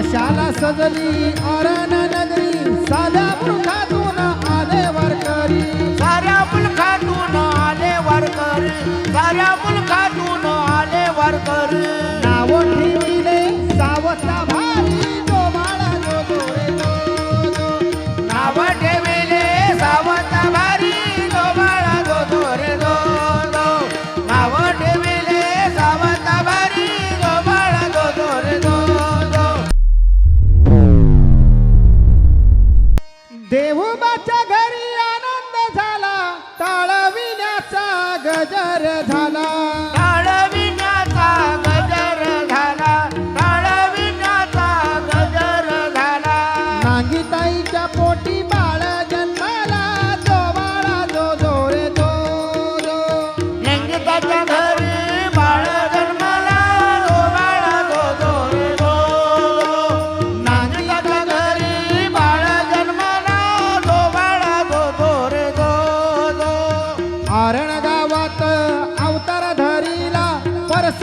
कशाला सजली अरण नगरी साध्या मुलखातून आले वारकरी. साऱ्या मुलखातून आले वारकरी साऱ्या मुलखातून आले वारकरी. गीताईच्या पोटी बाळ जन्माला जो बाळा जो जो. जो जो घरी बाळ जन्माला जो बाळा जो जो रे जो. नांदीच्या घरी बाळ जन्माला जो बाळा जो जो. जो जो गावात अवतार धरीला परस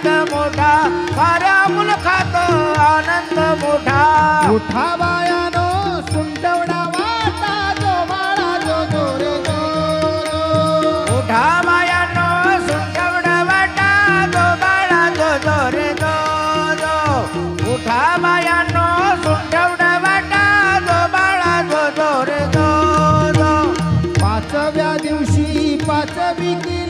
आनंद मोठा माऱ्या मुलखात आनंद मोठा. मोठा बायानो सुंटवडा वाटा जो बाळा जो जो जो मोठा बायानो सुंटवडा वाटा जो बाळा जो जो रे जो जो. मोठा बायानो जो बाळा जो जो रे पाचव्या दिवशी पाचवी किलो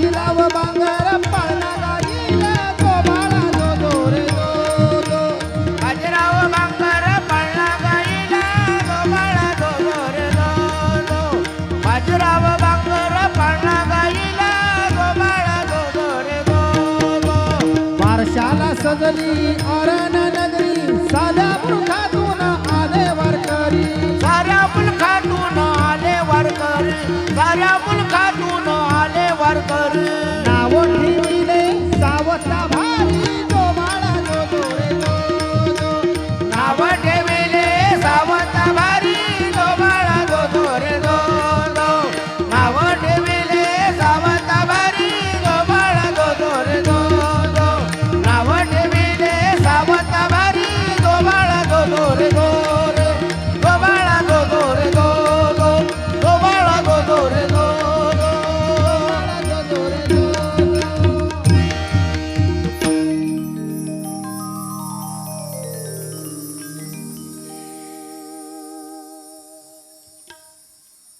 बाजीराव बांगर पाळणा गाईल तो बाळा जो जो रे जो जो बाजीराव बांगर पळला गाईला गो बाळा दो दो रे दो दो. बाजीराव बांगर पळला गाईला गो बाळा दो दो दो दो. सजली